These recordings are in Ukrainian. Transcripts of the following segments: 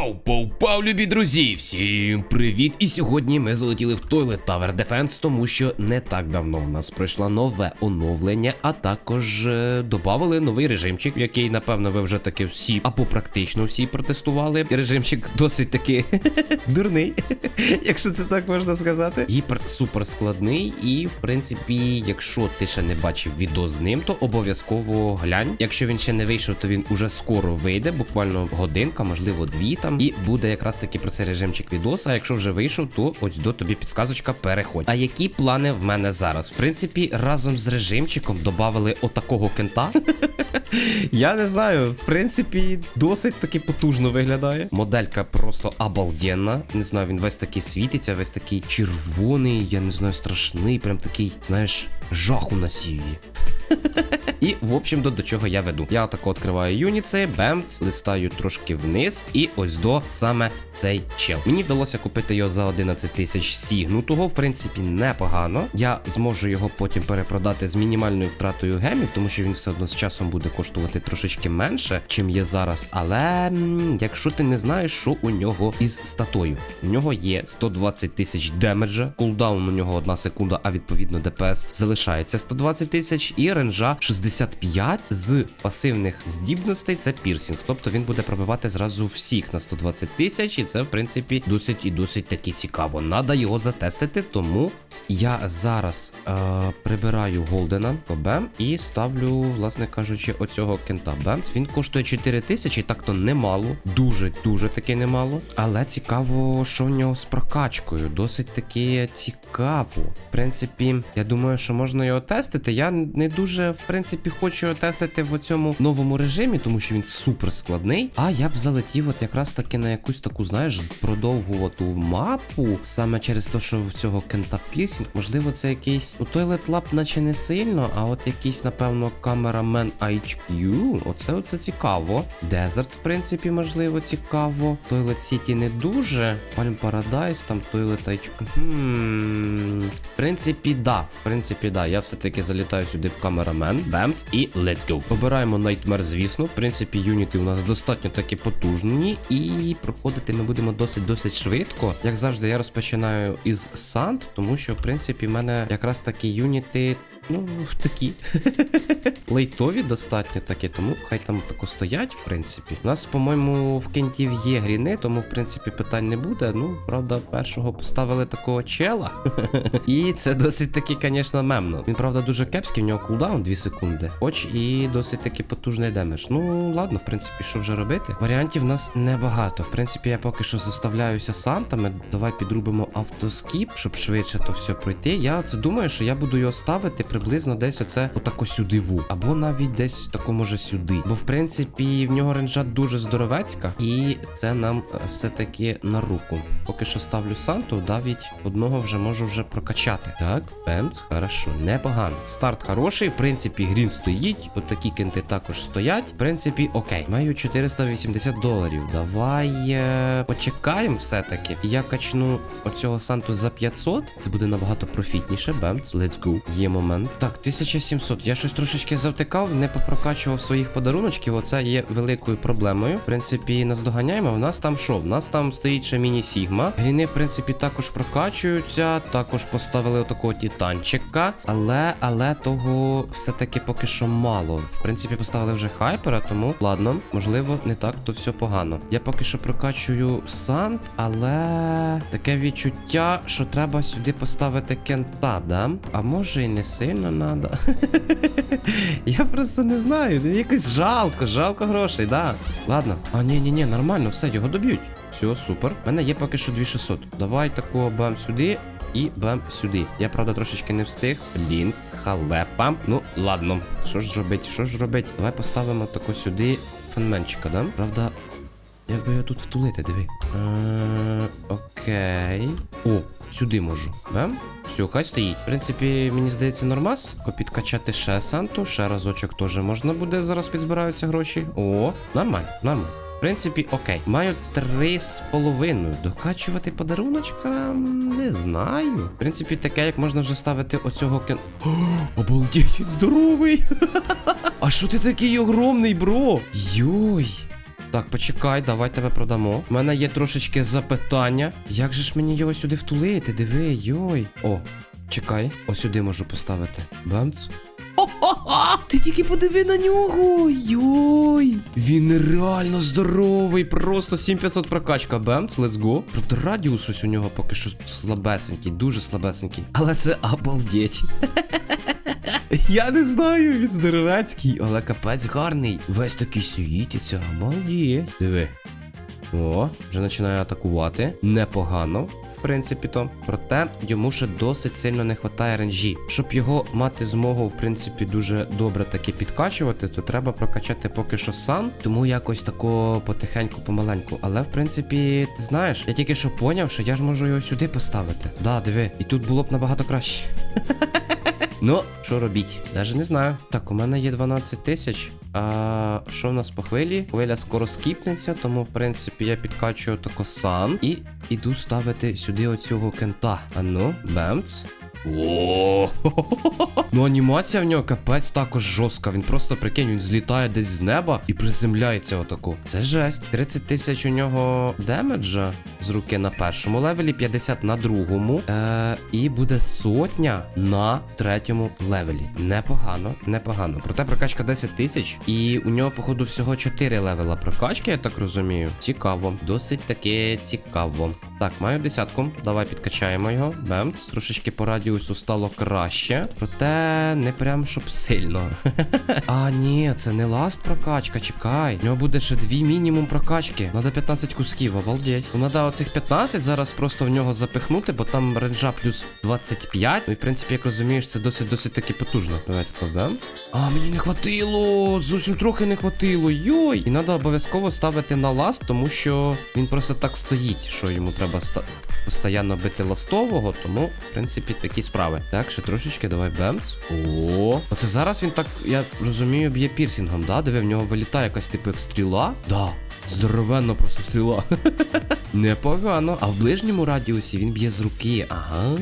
Пау, пау, пау, любі друзі! Всім привіт! І сьогодні ми залетіли в Toilet Tower Defense, тому що не так давно в нас пройшло нове оновлення, а також е, додали новий режимчик, який, напевно, ви вже таки всі або практично всі протестували. Режимчик досить таки дурний, якщо це так можна сказати. Гіпер супер складний, і в принципі, якщо ти ще не бачив відео з ним, то обов'язково глянь. Якщо він ще не вийшов, то він уже скоро вийде, буквально годинка, можливо, дві там. І буде якраз таки про цей режимчик відоса. А якщо вже вийшов, то ось до тобі підсказочка переходь. А які плани в мене зараз? В принципі, разом з режимчиком додали отакого кента. Я не знаю, в принципі, досить таки потужно виглядає. Моделька просто обалденна. Не знаю, він весь такий світиться, весь такий червоний, я не знаю, страшний, прям такий, знаєш, жах у нас її. І, в общем, до, чого я веду. Я отако відкриваю юніци, бемц, листаю трошки вниз, і ось до саме цей чел. Мені вдалося купити його за 11 тисяч сігнутого, в принципі, непогано. Я зможу його потім перепродати з мінімальною втратою гемів, тому що він все одно з часом буде коштувати трошечки менше, чим є зараз. Але якщо ти не знаєш, що у нього із статою, у нього є 120 тисяч демеджа, кулдаун у нього 1 секунда, а відповідно ДПС залишається 120 тисяч, і ренжа 65 з пасивних здібностей це пірсінг. Тобто він буде пробивати зразу всіх на 120 тисяч, і це в принципі досить і досить таки цікаво. Надо його затестити, тому я зараз е, прибираю Голдена Кобем і ставлю, власне кажучи, оцього кента Бемс. Він коштує 4 тисячі, так то немало. Дуже дуже таки немало. Але цікаво, що в нього з прокачкою. Досить таки цікаво. В принципі, я думаю, що можна його тестити. Я не дуже, в принципі, хочу тестити в цьому новому режимі, тому що він супер складний. А я б залетів, от якраз таки на якусь таку, знаєш, продовгувату мапу. Саме через те, що в цього кента пірсінг, можливо, це якийсь. У Toilet Lab наче не сильно, а от якийсь, напевно, камерамен HQ. Оце оце цікаво. Desert, в принципі, можливо, цікаво. Toilet City не дуже. Palm Paradise, там Toilet HQ. Хм. Принципі, да. В принципі, да. Я все-таки залітаю сюди в камерамен. Бемц і let's go. Обираємо Nightmare, звісно. В принципі, юніти у нас достатньо таки потужні. І проходити ми будемо досить-досить швидко. Як завжди, я розпочинаю із Санд, тому що, в принципі, в мене якраз такі юніти. Ну, такі. Лейтові достатньо такі, тому хай там тако стоять, в принципі. У нас, по-моєму, в кентів є гріни, тому, в принципі, питань не буде. Ну, правда, першого поставили такого чела. І це досить таки, звісно, мемно. Він, правда, дуже кепський, в нього кулдаун 2 секунди. Хоч і досить таки потужний демедж. Ну, ладно, в принципі, що вже робити? Варіантів в нас небагато. В принципі, я поки що заставляюся сантами. Давай підрубимо автоскіп, щоб швидше то все пройти. Я це думаю, що я буду його ставити приблизно десь оце отако сюди ву. Або навіть десь тако може сюди. Бо в принципі в нього ренджа дуже здоровецька, і це нам е, все-таки на руку. Поки що ставлю Санту, навіть одного вже можу вже прокачати. Так, пемц, хорошо, непогано. Старт хороший, в принципі, грін стоїть. От такі кенти також стоять. В принципі, окей. Маю 480 доларів. Давай е, почекаємо все-таки. Я качну оцього Санту за 500. Це буде набагато профітніше. Бемц, let's go. Є момент. Так, 1700. Я щось трошечки завтикав, не попрокачував своїх подаруночків. Оце є великою проблемою. В принципі, нас доганяємо. В нас там що? В нас там стоїть ще міні-сігма. Гріни, в принципі, також прокачуються. Також поставили отакого титанчика. Але, але того все-таки поки що мало. В принципі, поставили вже хайпера, тому ладно, можливо, не так то все погано. Я поки що прокачую санд, але таке відчуття, що треба сюди поставити кента, да? А може і не сильно надо. Я просто не знаю. Якось жалко, жалко грошей, да. Ладно. А, ні, ні, ні, нормально, все, його доб'ють. Все, супер. У мене є поки що 2600. Давай такого бам сюди. І бам сюди. Я, правда, трошечки не встиг. Блін, халепа. Ну, ладно. Що ж робить? Що ж робить? Давай поставимо тако сюди фенменчика, да? Правда, як би його тут втулити, диви. Е, Окей. О, сюди можу. Бем? Все, хай стоїть. В принципі, мені здається, нормас. Підкачати ще Санту, ще разочок теж можна буде. Зараз підзбираються гроші. О, нормально, нормально. В принципі, окей. Маю три з половиною. Докачувати подаруночка не знаю. В принципі, таке, як можна вже ставити оцього кен. О, обалдеть, здоровий! А що ти такий огромний, бро? Йой. Так, почекай, давай тебе продамо. У мене є трошечки запитання. Як же ж мені його сюди втулити? Диви, йой. О, чекай, ось сюди можу поставити. Бамц. О-хо-хо! Ти тільки подиви на нього! Йой! Він реально здоровий, просто 7500 прокачка. Бемц, let's go. Правда, радіус щось у нього поки що слабесенький, дуже слабесенький. Але це обалдеть. Я не знаю, він здоровецький, але капець гарний. Весь такий світиться, обалдеть. Диви. О, вже починає атакувати. Непогано, в принципі, то. Проте йому ще досить сильно не вистачає ренжі. Щоб його мати змогу, в принципі, дуже добре таки підкачувати, то треба прокачати поки що сан. Тому якось тако потихеньку, помаленьку. Але в принципі, ти знаєш, я тільки що поняв, що я ж можу його сюди поставити. Да, диви, і тут було б набагато краще. Ну, що робіть? Даже не знаю. Так, у мене є 12 тисяч. А що в нас по хвилі? Хвиля скоро скіпнеться, тому в принципі я підкачую тако сан і іду ставити сюди оцього кента. А ну, бемц. О, ну анімація в нього капець також жорстка. Він просто прикинь, він злітає десь з неба і приземляється отаку. Це жесть. 30 тисяч у нього демеджа з руки на першому левелі, 50 на другому. Е, і буде сотня на третьому левелі. Непогано, непогано. Проте прокачка 10 тисяч. І у нього, походу, всього 4 левела прокачки, я так розумію. Цікаво. Досить таки цікаво. Так, маю десятку. Давай підкачаємо його. Бемц. Трошечки по радіусу стало краще. Проте не прям щоб сильно. а, ні, це не ласт прокачка, чекай. У нього буде ще дві мінімум прокачки. Надо 15 кусків, обалдеть. Ну, надо оцих 15 зараз просто в нього запихнути, бо там ренджа плюс 25. Ну і в принципі, як розумієш, це досить досить таки потужно. Давай тако. А, мені не хватило. Зовсім трохи не хватило. Йой. І треба обов'язково ставити на ласт, тому що він просто так стоїть, що йому треба ста... постійно бити ластового, тому, в принципі, такі справи. Так, ще трошечки, давай бемц. О, оце зараз він так, я розумію, б'є пірсінгом, да? Диви, в нього вилітає якась типу як стріла. Да. Здоровенно просто стріла. Непогано. А в ближньому радіусі він б'є з руки. Ага.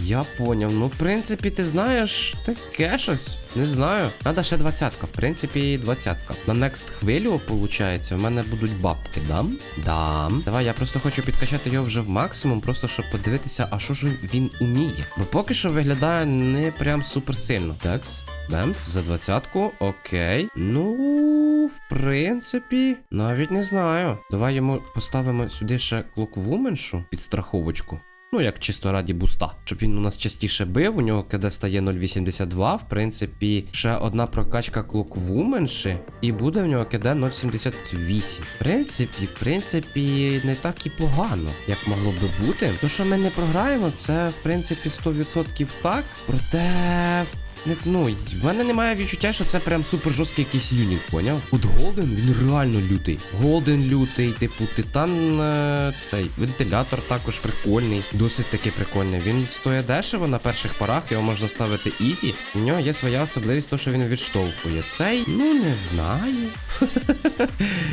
Я поняв. Ну, в принципі, ти знаєш, таке щось. Не знаю. Надо ще двадцятка. В принципі, двадцятка. На next хвилю, виходить, в мене будуть бабки, дам? Дам. Давай, я просто хочу підкачати його вже в максимум, просто щоб подивитися, а що ж він уміє. Бо поки що виглядає не прям супер сильно. Такс. Бемц, за двадцятку, окей. Ну, в принципі, навіть не знаю. Давай йому поставимо сюди ще клоковуменшу під страховочку. Ну, як чисто раді буста. Щоб він у нас частіше бив, у нього КД стає 0,82. В принципі, ще одна прокачка клоквуменші, і буде в нього КД 0,78. В принципі, в принципі, не так і погано, як могло би бути. То, що ми не програємо, це в принципі 100% так. Проте. Не, ну, в мене немає відчуття, що це прям супер жорсткий якийсь юніт, поняв? От Голден, він реально лютий. Голден лютий, типу, титан е, цей вентилятор також прикольний. Досить таки прикольний. Він стоїть дешево на перших порах, його можна ставити ізі. У нього є своя особливість, то що він відштовхує. Цей, ну не знаю.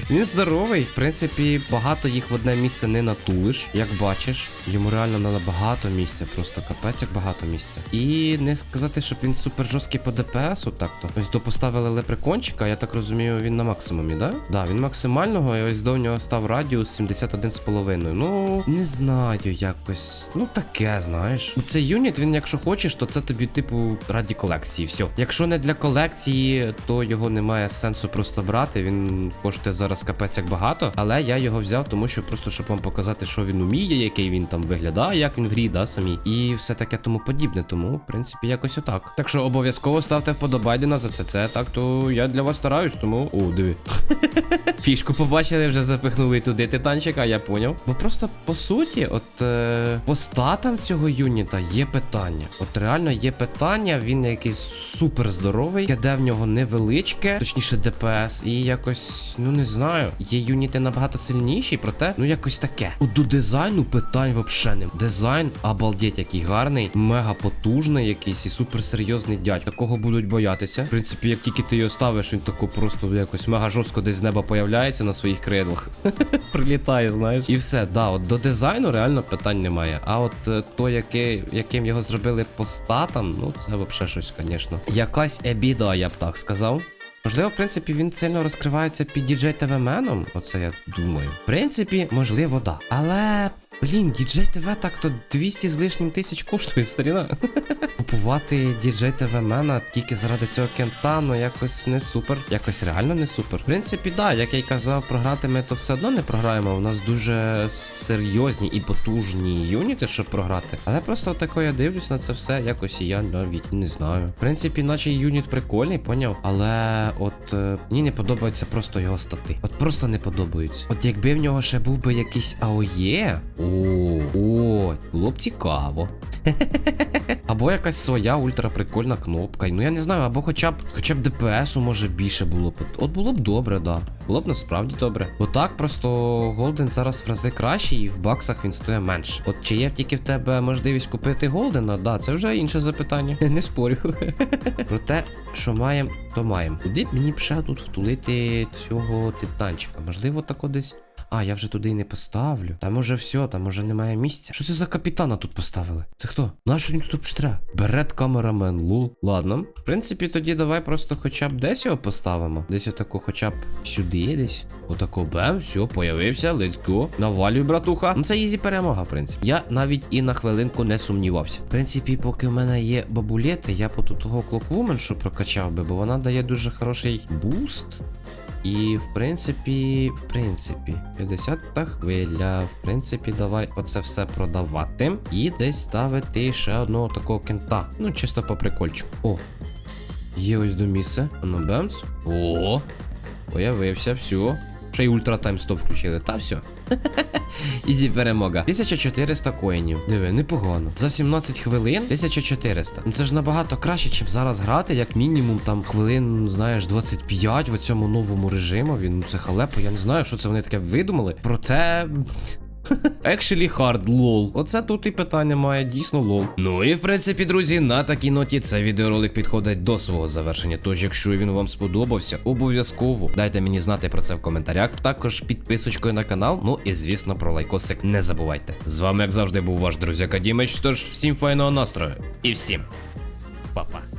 Він здоровий, в принципі, багато їх в одне місце не натулиш, як бачиш. Йому реально надо багато місця, просто капець як багато місця. І не сказати, щоб він супер жорсткий по ДПСу, так-то. Ось допоставили лепрекончика, я так розумію, він на максимумі, да? Да, він максимального, і ось до нього став радіус 71,5. Ну, не знаю, якось. Ну таке, знаєш. Цей юніт, він, якщо хочеш, то це тобі, типу, раді колекції. Все. Якщо не для колекції, то його немає сенсу просто брати. Він коштує зараз капець як багато. Але я його взяв, тому що просто щоб вам показати, що він уміє, який він там виглядає, як він в грі, да, самі. І все таке тому подібне. Тому, в принципі, якось отак. Так що обов'язково ставте вподобайдена за це. Це так, то я для вас стараюсь, тому. О, диви. Фішку побачили, вже запихнули туди титанчика, я поняв. Бо просто по суті, от е, по статам цього юніта є питання. От реально є питання, він якийсь супер здоровий, киде в нього невеличке, точніше ДПС, і якось, ну не знаю. Є юніти набагато сильніші, проте, ну якось таке. От до дизайну питань вообще не. Дизайн, обалдеть, який гарний, мега потужний якийсь і супер серйозний дядь. Такого будуть боятися. В принципі, як тільки ти його ставиш, він тако просто якось мега жорстко десь з неба появляється на своїх кредлах. Прилітає, знаєш. І все, да, от до дизайну реально питань немає. А от е, то, яке, яким його зробили по статам, ну це взагалі щось, звісно. Якась ебіда, я б так сказав. Можливо, в принципі, він сильно розкривається під діджей ТВ-меном, Оце я думаю. В принципі, можливо, да. Але. Блін, діджей ТВ так-то 200 з лишнім тисяч коштує, старіна. Купувати DJ TV мена тільки заради цього кента, ну якось не супер. Якось реально не супер. В принципі, да, як я й казав, програти ми то все одно не програємо. У нас дуже серйозні і потужні юніти, щоб програти. Але просто тако я дивлюсь на це все, якось і я навіть не знаю. В принципі, наче юніт прикольний, поняв. Але от е, мені не подобаються просто його стати. От просто не подобаються. От якби в нього ще був би якийсь АОЄ. О, о, було б цікаво. Або якась своя ультраприкольна кнопка. Ну я не знаю, або хоча б хоча б ДПСу може більше було б. От було б добре, да. Було б насправді добре. Бо так просто Голден зараз в рази кращий, і в баксах він стоїть менше. От чи є тільки в тебе можливість купити Голдена, да, це вже інше запитання. Не спорю. Про те, що маємо, то маємо. Куди б мені б ще тут втулити цього титанчика? Можливо, тако десь. А, я вже туди і не поставлю. Там уже все, там уже немає місця. Що це за капітана тут поставили? Це хто? Нащо він тут штре? Берет камерамен, лул. Ладно. В принципі, тоді давай просто хоча б десь його поставимо. Десь отако, хоча б сюди десь. Отако бем, все, появився, let's. Навалюй, братуха. Ну це ізі перемога, в принципі. Я навіть і на хвилинку не сумнівався. В принципі, поки в мене є бабулети, я по того клоквумен, що прокачав би, бо вона дає дуже хороший буст. І в принципі, в принципі, 50 та хвиля. В принципі, давай оце все продавати. І десь ставити ще одного такого кента. Ну, чисто по прикольчику. О. Є ось до місця. Ну, бемс. О! Появився, все. Ще й ультра таймстоп включили. Та все. Ізі перемога. 1400 коїнів. Диви, непогано. За 17 хвилин 1400. Ну це ж набагато краще, чим зараз грати, як мінімум там хвилин, знаєш, 25 в цьому новому режимові. Ну це халепо, я не знаю, що це вони таке видумали. Проте. Actually hard, лол. Оце тут і питання має дійсно лол. Ну і в принципі, друзі, на такій ноті цей відеоролик підходить до свого завершення. Тож, якщо він вам сподобався, обов'язково дайте мені знати про це в коментарях. Також підписочкою на канал. Ну і звісно про лайкосик не забувайте. З вами, як завжди, був ваш друзяка Дімич. Тож всім файного настрою і всім па-па.